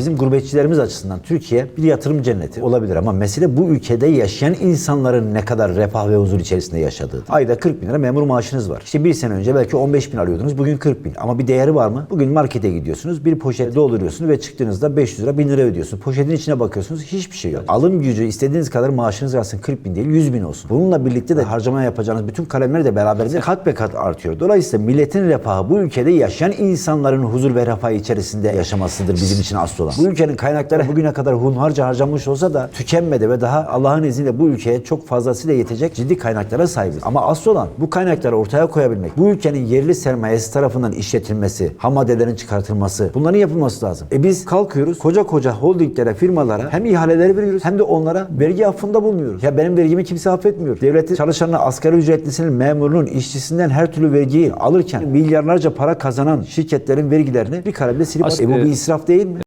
Bizim gurbetçilerimiz açısından Türkiye bir yatırım cenneti olabilir ama mesele bu ülkede yaşayan insanların ne kadar refah ve huzur içerisinde yaşadığı. Ayda 40 bin lira memur maaşınız var. İşte bir sene önce belki 15 bin alıyordunuz. Bugün 40 bin. Ama bir değeri var mı? Bugün markete gidiyorsunuz. Bir poşet dolduruyorsunuz ve çıktığınızda 500 lira 1000 lira ödüyorsunuz. Poşetin içine bakıyorsunuz. Hiçbir şey yok. Alım gücü istediğiniz kadar maaşınız artsın. 40 bin değil 100 bin olsun. Bununla birlikte de harcama yapacağınız bütün kalemler de beraberinde kat be kat artıyor. Dolayısıyla milletin refahı bu ülkede yaşayan insanların huzur ve refah içerisinde yaşamasıdır bizim için asıl olan. Bu ülkenin kaynakları bugüne kadar hunharca harcanmış olsa da tükenmedi ve daha Allah'ın izniyle bu ülkeye çok fazlasıyla yetecek ciddi kaynaklara sahibiz. Ama asıl olan bu kaynakları ortaya koyabilmek, bu ülkenin yerli sermayesi tarafından işletilmesi, ham maddelerin çıkartılması, bunların yapılması lazım. E biz kalkıyoruz koca koca holdinglere, firmalara hem ihaleleri veriyoruz hem de onlara vergi affında bulunuyoruz. Ya benim vergimi kimse affetmiyor. Devletin çalışanına, asgari ücretlisinin, memurunun, işçisinden her türlü vergiyi alırken milyarlarca para kazanan şirketlerin vergilerini bir kalemde silip As- atıyor. E bu bir israf değil mi?